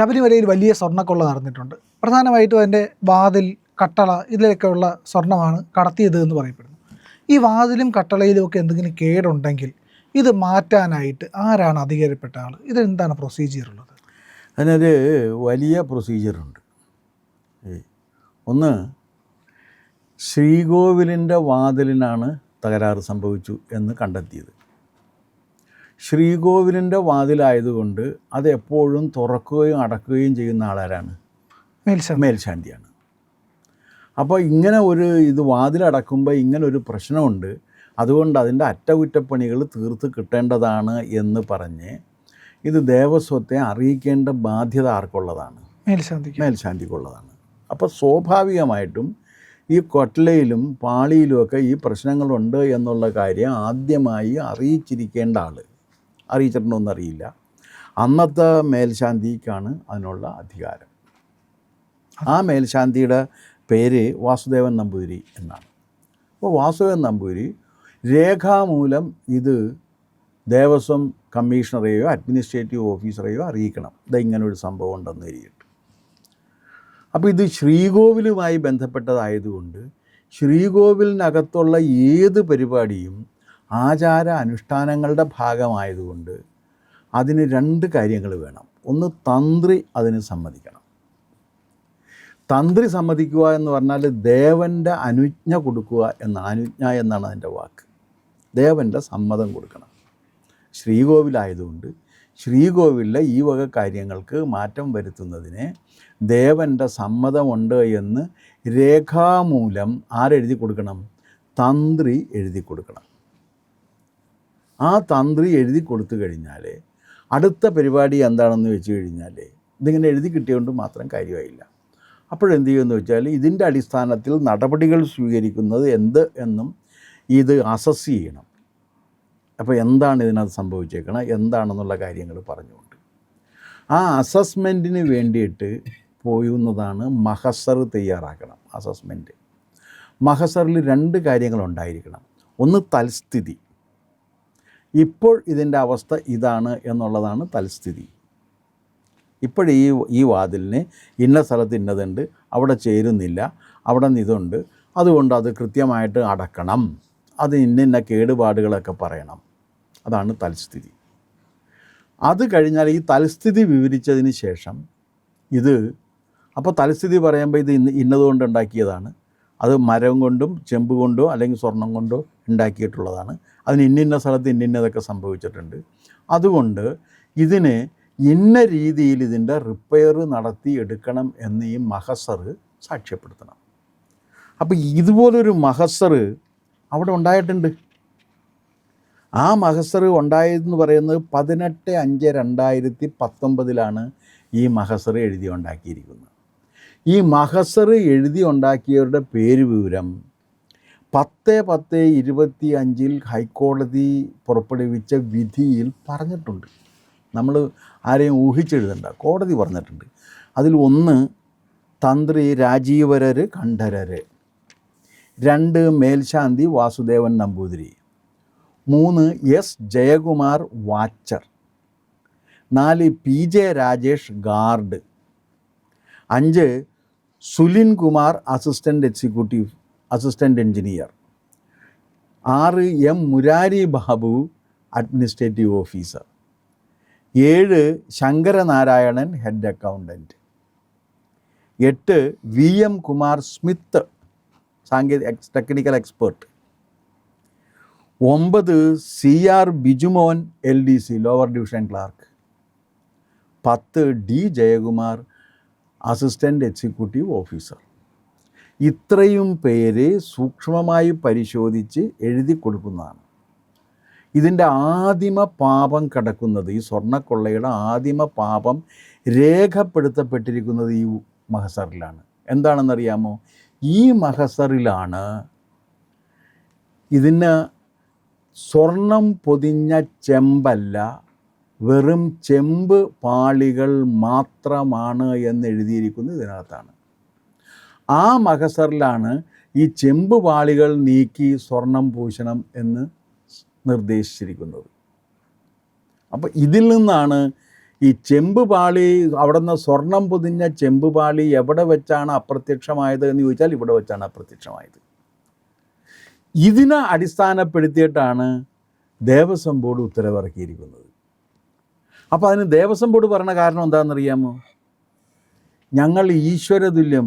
ശബരിമലയിൽ വലിയ സ്വർണക്കൊള്ള നടന്നിട്ടുണ്ട്. പ്രധാനമായിട്ടും അതിന്റെ വാതിൽ കട്ടള ഇതിലൊക്കെയുള്ള സ്വർണമാണ് കടത്തിയത് എന്ന് പറയപ്പെടുന്നു. ഈ വാതിലും കട്ടളയിലും ഒക്കെ എന്തെങ്കിലും കേടുണ്ടെങ്കിൽ ഇത് മാറ്റാനായിട്ട് ആരാണ് അധികാരപ്പെട്ട ആൾ ഇതെന്താണ് പ്രൊസീജിയർ ഉള്ളത്? അതിനൊരു വലിയ പ്രൊസീജിയറുണ്ട് ഒന്ന് ശ്രീകോവിലിന്റെ വാതിലിനാണ് തകരാറ് സംഭവിച്ചു എന്ന് കണ്ടെത്തിയത്. ശ്രീകോവിലിന്റെ വാതിലായതുകൊണ്ട് അത് എപ്പോഴും തുറക്കുകയും അടക്കുകയും ചെയ്യുന്ന ആളാരാണ്? മേൽശാന്തി. മേൽശാന്തിയാണ്. അപ്പോൾ ഇങ്ങനെ ഒരു ഇത് വാതിലടക്കുമ്പോൾ ഇങ്ങനെ ഒരു പ്രശ്നമുണ്ട്. അതുകൊണ്ട് അതിന്റെ അറ്റകുറ്റപ്പണികൾ തീർത്ത് കിട്ടേണ്ടതാണ് എന്ന് പറഞ്ഞ് ഇത് ദേവസ്വത്തെ അറിയിക്കേണ്ട ബാധ്യത ആർക്കുള്ളതാണ്? മേൽശാന്തി മേൽശാന്തിക്കുള്ളതാണ്. അപ്പോൾ സ്വാഭാവികമായിട്ടും ഈ കൊട്ടലയിലും പാളിയിലുമൊക്കെ ഈ പ്രശ്നങ്ങളുണ്ട് എന്നുള്ള കാര്യം ആദ്യമായി അറിയിച്ചിരിക്കേണ്ട ആൾ അറിയിച്ചിട്ടുണ്ടോയെന്ന് അറിയില്ല അന്നത്തെ മേൽശാന്തിക്കാണ് അതിനുള്ള അധികാരം. ആ മേൽശാന്തിയുടെ പേര് വാസുദേവൻ നമ്പൂതിരി എന്നാണ്. അപ്പോൾ വാസുദേവൻ നമ്പൂതിരി രേഖാമൂലം ഇത് ദേവസ്വം കമ്മീഷണറെയോ അഡ്മിനിസ്ട്രേറ്റീവ് ഓഫീസറെയോ അറിയിക്കണം. ഇത് ഇങ്ങനെ ഒരു സംഭവം ഉണ്ടെന്ന് എഴുതിയിട്ട്. അപ്പോൾ ഇത് ശ്രീകോവിലുമായി ബന്ധപ്പെട്ടതായതുകൊണ്ട് ശ്രീകോവിലിനകത്തുള്ള ഏത് പരിപാടിയും ആചാര അനുഷ്ഠാനങ്ങളുടെ ഭാഗമായതുകൊണ്ട് അതിന് രണ്ട് കാര്യങ്ങൾ വേണം. ഒന്ന് തന്ത്രി അതിന് സമ്മതിക്കണം. തന്ത്രി സമ്മതിക്കുക എന്ന് പറഞ്ഞാൽ ദേവന്റെ അനുജ്ഞ കൊടുക്കുക എന്ന അനുജ്ഞ എന്നാണ് അതിന്റെ വാക്ക്. ദേവന്റെ സമ്മതം കൊടുക്കണം. ശ്രീകോവിലായതുകൊണ്ട് ശ്രീകോവിലിലെ ഈ വക കാര്യങ്ങൾക്ക് മാറ്റം വരുത്തുന്നതിന് ദേവന്റെ സമ്മതമുണ്ട് എന്ന് രേഖാമൂലം ആരെഴുതി കൊടുക്കണം? തന്ത്രി എഴുതി കൊടുക്കണം. ആ തന്ത്രി എഴുതി കൊടുത്തു കഴിഞ്ഞാൽ അടുത്ത പരിപാടി എന്താണെന്ന് വെച്ച് കഴിഞ്ഞാൽ ഇതിങ്ങനെ എഴുതി കിട്ടിയതുകൊണ്ട് മാത്രം കാര്യമായില്ല. അപ്പോഴെന്ത് ചെയ്യുമെന്ന് വെച്ചാൽ ഇതിന്റെ അടിസ്ഥാനത്തിൽ നടപടികൾ സ്വീകരിക്കുന്നത് എന്ത് എന്നും ഇത് അസസ് ചെയ്യണം. അപ്പോൾ എന്താണ് ഇതിനകത്ത് സംഭവിച്ചേക്കണം? എന്താണെന്നുള്ള കാര്യങ്ങൾ പറഞ്ഞുകൊണ്ട്. ആ അസസ്മെന്റിന് വേണ്ടിയിട്ട് പോയുന്നതാണ് മഹസർ തയ്യാറാക്കണം അസസ്മെന്റ് മഹസറിൽ രണ്ട് കാര്യങ്ങളുണ്ടായിരിക്കണം ഒന്ന് തൽസ്ഥിതി. ഇപ്പോൾ ഇതിന്റെ അവസ്ഥ ഇതാണ് എന്നുള്ളതാണ് തൽസ്ഥിതി. ഇപ്പോഴീ ഈ വാതിലിന് ഇന്ന സ്ഥലത്ത് ഇന്നതുണ്ട് അവിടെ ചേരുന്നില്ല അവിടെ നിന്ന് ഇതുണ്ട് അതുകൊണ്ട് അത് കൃത്യമായിട്ട് അടക്കണം. അത് ഇന്ന ഇന്ന കേടുപാടുകളൊക്കെ പറയണം. അതാണ് തൽസ്ഥിതി. അത് കഴിഞ്ഞാൽ ഈ തൽസ്ഥിതി വിവരിച്ചതിന് ശേഷം ഇത് അപ്പോൾ തൽസ്ഥിതി പറയുമ്പോൾ ഇത് ഇന്ന് ഇന്നതുകൊണ്ട് ഉണ്ടാക്കിയതാണ്. അത് മരം കൊണ്ടും ചെമ്പ് കൊണ്ടോ അല്ലെങ്കിൽ സ്വർണം കൊണ്ടോ ഉണ്ടാക്കിയിട്ടുള്ളതാണ്. അതിന് ഇന്നിന്ന സ്ഥലത്ത് ഇന്നിന്നതൊക്കെ സംഭവിച്ചിട്ടുണ്ട്. അതുകൊണ്ട് ഇതിന് ഇന്ന രീതിയിൽ ഇതിന്റെ റിപ്പയർ നടത്തി എടുക്കണം എന്ന് ഈ മഹസർ സാക്ഷ്യപ്പെടുത്തണം. അപ്പോൾ ഇതുപോലൊരു മഹസർ അവിടെ ഉണ്ടായിട്ടുണ്ട്. ആ മഹസർ ഉണ്ടായതെന്ന് പറയുന്നത് പതിനെട്ട് അഞ്ച് രണ്ടായിരത്തി പത്തൊമ്പതിലാണ് ഈ മഹസർ എഴുതി ഉണ്ടാക്കിയിരിക്കുന്നത്. ഈ മഹസർ എഴുതി ഉണ്ടാക്കിയവരുടെ പേര് വിവരം. പത്ത് പത്ത് ഇരുപത്തി അഞ്ചിൽ ഹൈക്കോടതി പുറപ്പെടുവിച്ച വിധിയിൽ പറഞ്ഞിട്ടുണ്ട്. നമ്മൾ ആരെയും ഊഹിച്ചെഴുതണ്ട കോടതി പറഞ്ഞിട്ടുണ്ട്. അതിൽ ഒന്ന് തന്ത്രി രാജീവരർ കണ്ഠരര്. രണ്ട് മേൽശാന്തി വാസുദേവൻ നമ്പൂതിരി. മൂന്ന് എസ് ജയകുമാർ വാച്ചർ. നാല് പി ജെ രാജേഷ് ഗാർഡ്. അഞ്ച് Sulin Kumar assistant executive assistant engineer ആറ് M Murari Babu administrative officer. ഏഴ് ശങ്കരനാരായണൻ ഹെഡ് അക്കൗണ്ടന്റ് എട്ട് വി എം കുമാർ സ്മിത്ത് സാങ്കേതിക ടെക്നിക്കൽ എക്സ്പേർട്ട്. ഒമ്പത് C R Bijumon L D C lower division clerk. പത്ത് D Jayakumar assistant executive officer. ഇത്രയും പേര് സൂക്ഷ്മമായി പരിശോധിച്ച് എഴുതി കൊടുക്കുന്നതാണ്. ഇതിന്റെ ആദിമ പാപം കിടക്കുന്നത് ഈ സ്വർണക്കൊള്ളയുടെ ആദിമ പാപം രേഖപ്പെടുത്തപ്പെട്ടിരിക്കുന്നത് ഈ മഹസറിലാണ്. എന്താണെന്നറിയാമോ? ഈ മഹസറിലാണ് ഇതിന് സ്വർണം പൊതിഞ്ഞ ചെമ്പല്ല വെറും ചെമ്പ് പാളികൾ മാത്രമാണ് എന്ന് എഴുതിയിരിക്കുന്നത് ഇതിനകത്താണ്. ആ മഹസറിലാണ് ഈ ചെമ്പ് പാളികൾ നീക്കി സ്വർണം പൂശണം എന്ന് നിർദ്ദേശിച്ചിരിക്കുന്നത്. അപ്പോൾ ഇതിൽ നിന്നാണ് ഈ ചെമ്പ് പാളി അവിടെ നിന്ന് സ്വർണം പൊതിഞ്ഞ ചെമ്പ് പാളി എവിടെ വെച്ചാണ് അപ്രത്യക്ഷമായത് എന്ന് ചോദിച്ചാൽ ഇവിടെ വെച്ചാണ് അപ്രത്യക്ഷമായത്. ഇതിനെ അടിസ്ഥാനപ്പെടുത്തിയിട്ടാണ് ദേവസ്വം ബോർഡ് ഉത്തരവിറക്കിയിരിക്കുന്നത്. അപ്പോൾ അതിന് ദേവസ്വം ബോർഡ് പറഞ്ഞ കാരണം എന്താണെന്നറിയാമോ? ഞങ്ങൾ ഈശ്വര തുല്യം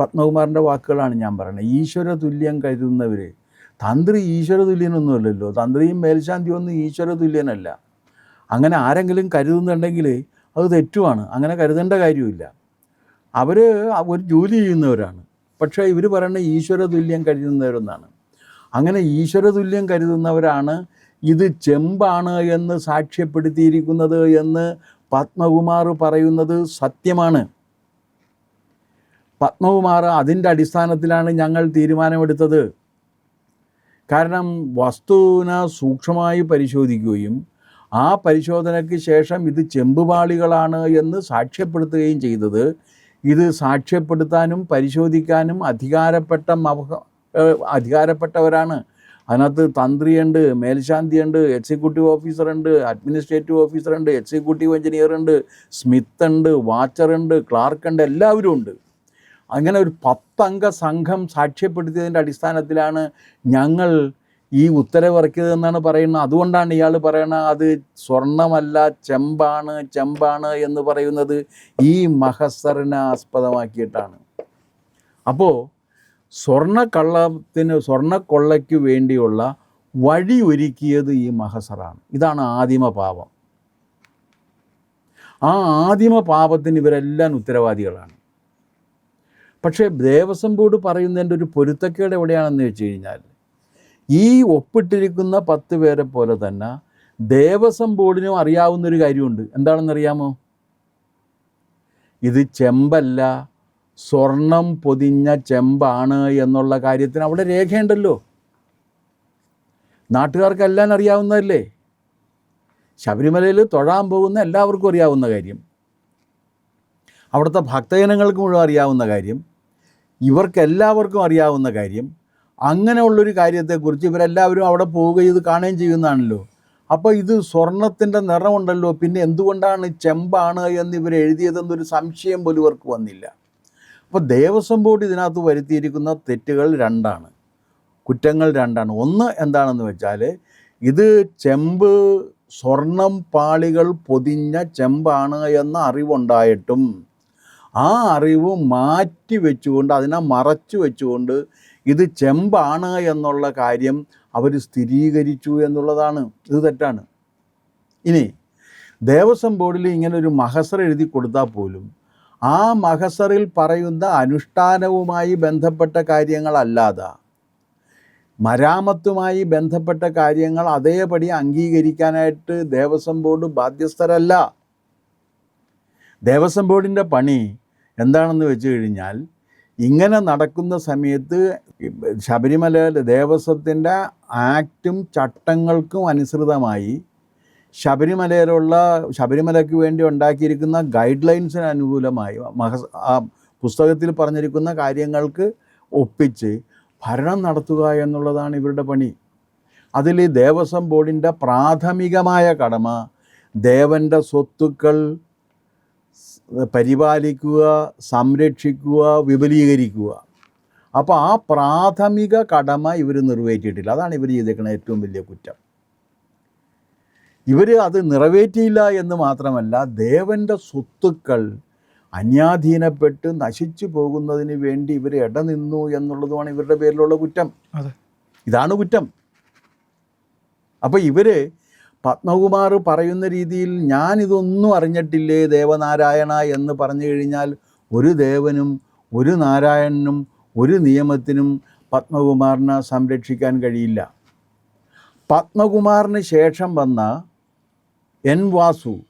പത്മകുമാറിന്റെ വാക്കുകളാണ് ഞാൻ പറയുന്നത്. ഈശ്വര ഈശ്വരതുല്യം കരുതുന്നവർ തന്ത്രി ഈശ്വരതുല്യനൊന്നുമല്ലല്ലോ. തന്ത്രിയും മേൽശാന്തിയും ഒന്നും ഈശ്വരതുല്യനല്ല. അങ്ങനെ ആരെങ്കിലും കരുതുന്നുണ്ടെങ്കിൽ അത് തെറ്റുമാണ് അങ്ങനെ കരുതേണ്ട കാര്യമില്ല അവർ ഒരു ജോലി ചെയ്യുന്നവരാണ്. പക്ഷേ ഇവർ പറയുന്നത് ഈശ്വരതുല്യം കരുതുന്നവരൊന്നാണ്. അങ്ങനെ ഈശ്വര തുല്യം കരുതുന്നവരാണ് ഇത് ചെമ്പാണ് എന്ന് സാക്ഷ്യപ്പെടുത്തിയിരിക്കുന്നത് എന്ന് പത്മകുമാർ പറയുന്നത് സത്യമാണ്. പത്മകുമാർ അതിന്റെ അടിസ്ഥാനത്തിലാണ് ഞങ്ങൾ തീരുമാനമെടുത്തത്. കാരണം വസ്തുവിനെ സൂക്ഷ്മമായി പരിശോധിക്കുകയും ആ പരിശോധനയ്ക്ക് ശേഷം ഇത് ചെമ്പുപാളികളാണ് എന്ന് സാക്ഷ്യപ്പെടുത്തുകയും ചെയ്തത്. ഇത് സാക്ഷ്യപ്പെടുത്താനും പരിശോധിക്കാനും അധികാരപ്പെട്ട അധികാരപ്പെട്ടവരാണ്. അതിനകത്ത് തന്ത്രിയുണ്ട് മേൽശാന്തിയുണ്ട് എക്സിക്യൂട്ടീവ് ഓഫീസറുണ്ട് അഡ്മിനിസ്ട്രേറ്റീവ് ഓഫീസറുണ്ട് എക്സിക്യൂട്ടീവ് എഞ്ചിനീയർ ഉണ്ട് സ്മിത്ത് ഉണ്ട് വാച്ചർ ഉണ്ട് ക്ലാർക്ക് ഉണ്ട് എല്ലാവരും ഉണ്ട്. അങ്ങനെ ഒരു പത്തംഗ സംഘം സാക്ഷ്യപ്പെടുത്തിയതിന്റെ അടിസ്ഥാനത്തിലാണ് ഞങ്ങൾ ഈ ഉത്തരവിറക്കിയതെന്നാണ് പറയുന്നത്. അതുകൊണ്ടാണ് ഇയാൾ പറയണത് അത് സ്വർണമല്ല ചെമ്പാണ് ചെമ്പാണ് എന്ന് പറയുന്നത് ഈ മഹസ്സറിനെ ആസ്പദമാക്കിയിട്ടാണ്. അപ്പോൾ സ്വർണക്കള്ളത്തിന് സ്വർണക്കൊള്ളയ്ക്ക് വേണ്ടിയുള്ള വഴി ഒരുക്കിയത് ഈ മഹസറാണ്. ഇതാണ് ആദിമ പാപം. ആ ആദിമ പാപത്തിന് ഇവരെല്ലാം ഉത്തരവാദികളാണ്. പക്ഷേ ദേവസ്വം ബോർഡ് പറയുന്നതിന്റെ ഒരു പൊരുത്തക്കേട് എവിടെയാണെന്ന് വെച്ച് കഴിഞ്ഞാൽ ഈ ഒപ്പിട്ടിരിക്കുന്ന പത്ത് പേരെ പോലെ തന്നെ ദേവസ്വം ബോർഡിനും അറിയാവുന്നൊരു കാര്യമുണ്ട്. എന്താണെന്നറിയാമോ ഇത് ചെമ്പല്ല സ്വർണം പൊതിഞ്ഞ ചെമ്പാണ് എന്നുള്ള കാര്യത്തിന് അവിടെ രേഖയുണ്ടല്ലോ. നാട്ടുകാർക്കെല്ലാം അറിയാവുന്നതല്ലേ? ശബരിമലയിൽ തൊഴാൻ പോകുന്ന എല്ലാവർക്കും അറിയാവുന്ന കാര്യം. അവിടുത്തെ ഭക്തജനങ്ങൾക്ക് മുഴുവൻ അറിയാവുന്ന കാര്യം. ഇവർക്കെല്ലാവർക്കും അറിയാവുന്ന കാര്യം. അങ്ങനെയുള്ളൊരു കാര്യത്തെക്കുറിച്ച് ഇവരെല്ലാവരും അവിടെ പോവുകയും ഇത് കാണുകയും ചെയ്യുന്നതാണല്ലോ. അപ്പോൾ ഇത് സ്വർണത്തിന്റെ നിറമുണ്ടല്ലോ. പിന്നെ എന്തുകൊണ്ടാണ് ചെമ്പാണ് എന്ന് ഇവർ എഴുതിയതെന്നൊരു സംശയം പോലും ഇവർക്ക് വന്നില്ല. അപ്പോൾ ദേവസ്വം ബോർഡ് ഇതിനകത്ത് വരുത്തിയിരിക്കുന്ന തെറ്റുകൾ രണ്ടാണ്. കുറ്റങ്ങൾ രണ്ടാണ്. ഒന്ന് എന്താണെന്ന് വെച്ചാൽ ഇത് ചെമ്പ് സ്വർണം പാളികൾ പൊതിഞ്ഞ ചെമ്പാണ് എന്ന അറിവുണ്ടായിട്ടും ആ അറിവ് മാറ്റി വെച്ചുകൊണ്ട് അതിനെ മറച്ചു വെച്ചുകൊണ്ട് ഇത് ചെമ്പാണ് എന്നുള്ള കാര്യം അവർ സ്ഥിരീകരിച്ചു എന്നുള്ളതാണ്. ഇത് തെറ്റാണ്. ഇനി ദേവസ്വം ബോർഡിൽ ഇങ്ങനെ ഒരു മഹസർ എഴുതി കൊടുത്താൽ പോലും ആ മഹസറിൽ പറയുന്ന അനുഷ്ഠാനവുമായി ബന്ധപ്പെട്ട കാര്യങ്ങളല്ലാതെ. മരാമത്തുമായി ബന്ധപ്പെട്ട കാര്യങ്ങൾ അതേപടി അംഗീകരിക്കാനായിട്ട് ദേവസ്വം ബോർഡ് ബാധ്യസ്ഥരല്ല. ദേവസ്വം ബോർഡിന്റെ പണി എന്താണെന്ന് വെച്ച് കഴിഞ്ഞാൽ ഇങ്ങനെ നടക്കുന്ന സമയത്ത് ശബരിമല ദേവസ്വത്തിന്റെ ആക്റ്റും ചട്ടങ്ങൾക്കും അനുസൃതമായി ശബരിമലയിലുള്ള ശബരിമലയ്ക്ക് വേണ്ടി ഉണ്ടാക്കിയിരിക്കുന്ന ഗൈഡ് ലൈൻസിന് അനുകൂലമായി മഹസ് ആ പുസ്തകത്തിൽ പറഞ്ഞിരിക്കുന്ന കാര്യങ്ങൾക്ക് ഒപ്പിച്ച് ഭരണം നടത്തുക എന്നുള്ളതാണ് ഇവരുടെ പണി. അതിൽ ദേവസ്വം ബോർഡിന്റെ പ്രാഥമികമായ കടമ ദേവന്റെ സ്വത്തുക്കൾ പരിപാലിക്കുക സംരക്ഷിക്കുക വിപുലീകരിക്കുക. അപ്പോൾ ആ പ്രാഥമിക കടമ ഇവർ നിർവഹിച്ചിട്ടില്ല അതാണ് ഇവർ ചെയ്തേക്കുന്ന ഏറ്റവും വലിയ കുറ്റം. ഇവർ അത് നിറവേറ്റിയില്ല എന്ന് മാത്രമല്ല ദേവന്റെ സ്വത്തുക്കൾ അന്യാധീനപ്പെട്ട് നശിച്ചു പോകുന്നതിന് വേണ്ടി ഇവർ ഇടനിന്നു എന്നുള്ളതുമാണ് ഇവരുടെ പേരിലുള്ള കുറ്റം. ഇതാണ് കുറ്റം. അപ്പോൾ ഇവർ പത്മകുമാർ പറയുന്ന രീതിയിൽ ഞാനിതൊന്നും അറിഞ്ഞിട്ടില്ലേ ദേവനാരായണ എന്ന് പറഞ്ഞു കഴിഞ്ഞാൽ ഒരു ദേവനും ഒരു നാരായണനും ഒരു നിയമത്തിനും പത്മകുമാറിനെ സംരക്ഷിക്കാൻ കഴിയില്ല. പത്മകുമാറിന് ശേഷം വന്ന എൻ വാസു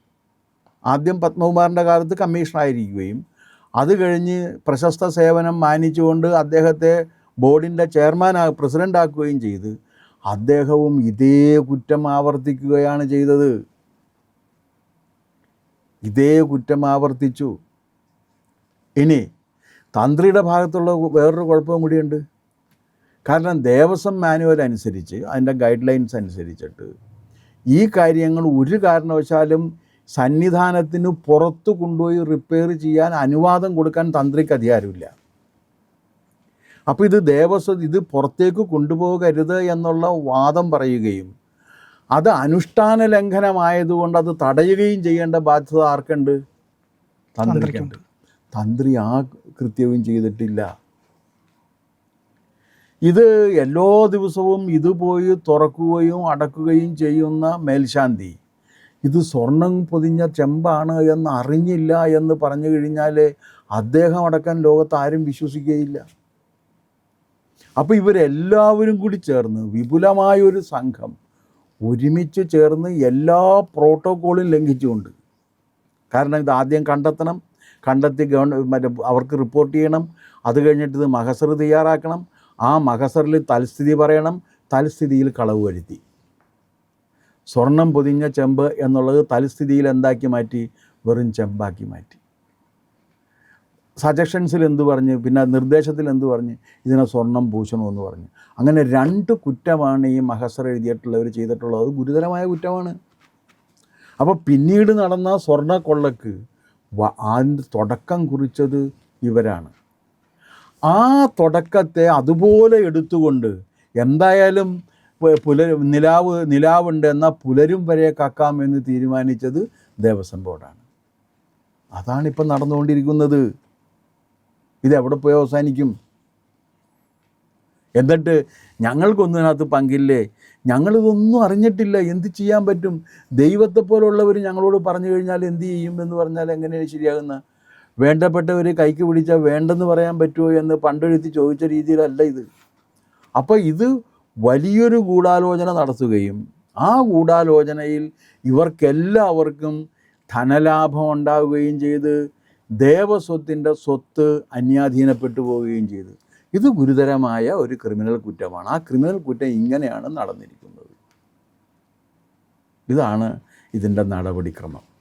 ആദ്യം പത്മകുമാറിന്റെ കാലത്ത് കമ്മീഷണറായിരിക്കുകയും അത് കഴിഞ്ഞ് പ്രശസ്ത സേവനം മാനിച്ചുകൊണ്ട് അദ്ദേഹത്തെ ബോർഡിന്റെ ചെയർമാൻ പ്രസിഡന്റ് ആക്കുകയും ചെയ്ത് അദ്ദേഹവും ഇതേ കുറ്റം ആവർത്തിക്കുകയാണ് ചെയ്തത്. ഇതേ കുറ്റം ആവർത്തിച്ചു. ഇനി തന്ത്രിയുടെ ഭാഗത്തുള്ള വേറൊരു കുഴപ്പവും കൂടിയുണ്ട്. കാരണം ദേവസ്വം മാനുവൽ അനുസരിച്ച് അതിന്റെ ഗൈഡ് ലൈൻസ് അനുസരിച്ചിട്ട് ഈ കാര്യങ്ങൾ ഒരു കാരണവശാലും സന്നിധാനത്തിന് പുറത്ത് കൊണ്ടുപോയി റിപ്പയർ ചെയ്യാൻ അനുവാദം കൊടുക്കാൻ തന്ത്രിക്ക് അധികാരമില്ല. അപ്പോൾ ഇത് ദേവസ്വം ഇത് പുറത്തേക്ക് കൊണ്ടുപോകരുത് എന്നുള്ള വാദം പറയുകയും അത് അനുഷ്ഠാന ലംഘനമായതുകൊണ്ട് അത് തടയുകയും ചെയ്യേണ്ട ബാധ്യത ആർക്കുണ്ട്? തന്ത്രിക്കുണ്ട്. തന്ത്രി ആ കൃത്യവും ചെയ്തിട്ടില്ല. ഇത് എല്ലാ ദിവസവും ഇത് പോയി തുറക്കുകയും അടക്കുകയും ചെയ്യുന്ന മേൽശാന്തി. ഇത് സ്വർണം പൊതിഞ്ഞ ചെമ്പാണ് എന്ന് അറിഞ്ഞില്ല എന്ന് പറഞ്ഞു കഴിഞ്ഞാൽ അദ്ദേഹം അടക്കാൻ ലോകത്ത് ആരും വിശ്വസിക്കുകയില്ല. അപ്പോൾ ഇവരെല്ലാവരും കൂടി ചേർന്ന് വിപുലമായൊരു സംഘം ഒരുമിച്ച് ചേർന്ന് എല്ലാ പ്രോട്ടോക്കോളും ലംഘിച്ചുകൊണ്ട്. കാരണം ഇത് ആദ്യം കണ്ടെത്തണം കണ്ടെത്തി ഗവൺമെന്റ് മറ്റേ അവർക്ക് റിപ്പോർട്ട് ചെയ്യണം അത് കഴിഞ്ഞിട്ട് ഇത് മഹസർ തയ്യാറാക്കണം ആ മഹസറിൽ തൽസ്ഥിതി പറയണം തൽസ്ഥിതിയിൽ കളവ് വരുത്തി. സ്വർണം പൊതിഞ്ഞ ചെമ്പ് എന്നുള്ളത് തൽസ്ഥിതിയിൽ എന്താക്കി മാറ്റി? വെറും ചെമ്പാക്കി മാറ്റി. സജഷൻസിൽ എന്ത് പറഞ്ഞ്? പിന്നെ നിർദ്ദേശത്തിൽ എന്ത് പറഞ്ഞ്? ഇതിനെ സ്വർണം പൂശണമെന്ന് പറഞ്ഞു. അങ്ങനെ രണ്ട് കുറ്റമാണ് ഈ മഹസർ എഴുതിയിട്ടുള്ളവർ ചെയ്തിട്ടുള്ളത്. അത് ഗുരുതരമായ കുറ്റമാണ്. അപ്പോൾ പിന്നീട് നടന്ന സ്വർണ കൊള്ളക്ക് തുടക്കം കുറിച്ചത് ഇവരാണ്. ആ തുടക്കത്തെ അതുപോലെ എടുത്തുകൊണ്ട് എന്തായാലും പുല നിലാവ് നിലാവുണ്ട് എന്നാൽ പുലരും വരെ കക്കാം എന്ന് തീരുമാനിച്ചത് ദേവസ്വം ബോർഡാണ്. അതാണിപ്പം നടന്നുകൊണ്ടിരിക്കുന്നത്. ഇതെവിടെ പോയി അവസാനിക്കും? എന്നിട്ട് ഞങ്ങൾക്കൊന്നിനകത്ത് പങ്കില്ലേ? ഞങ്ങളിതൊന്നും അറിഞ്ഞിട്ടില്ല. എന്ത് ചെയ്യാൻ പറ്റും? ദൈവത്തെ പോലുള്ളവർ ഞങ്ങളോട് പറഞ്ഞു കഴിഞ്ഞാൽ എന്ത് ചെയ്യും എന്ന് പറഞ്ഞാൽ എങ്ങനെയാണ് ശരിയാകുന്ന വേണ്ടപ്പെട്ടവർ കൈക്ക് പിടിച്ചാൽ വേണ്ടെന്ന് പറയാൻ പറ്റുമോ എന്ന് പണ്ടെഴുത്തി ചോദിച്ച രീതിയിലല്ല ഇത്. അപ്പോൾ ഇത് വലിയൊരു ഗൂഢാലോചന നടത്തുകയും ആ ഗൂഢാലോചനയിൽ ഇവർക്കെല്ലാവർക്കും ധനലാഭം ഉണ്ടാവുകയും ചെയ്ത് ദേവസ്വത്തിന്റെ സ്വത്ത് അന്യാധീനപ്പെട്ടു പോവുകയും ചെയ്തു. ഇത് ഗുരുതരമായ ഒരു ക്രിമിനൽ കുറ്റമാണ്. ആ ക്രിമിനൽ കുറ്റം ഇങ്ങനെയാണ് നടന്നിരിക്കുന്നത്. ഇതാണ് ഇതിന്റെ നടപടിക്രമം.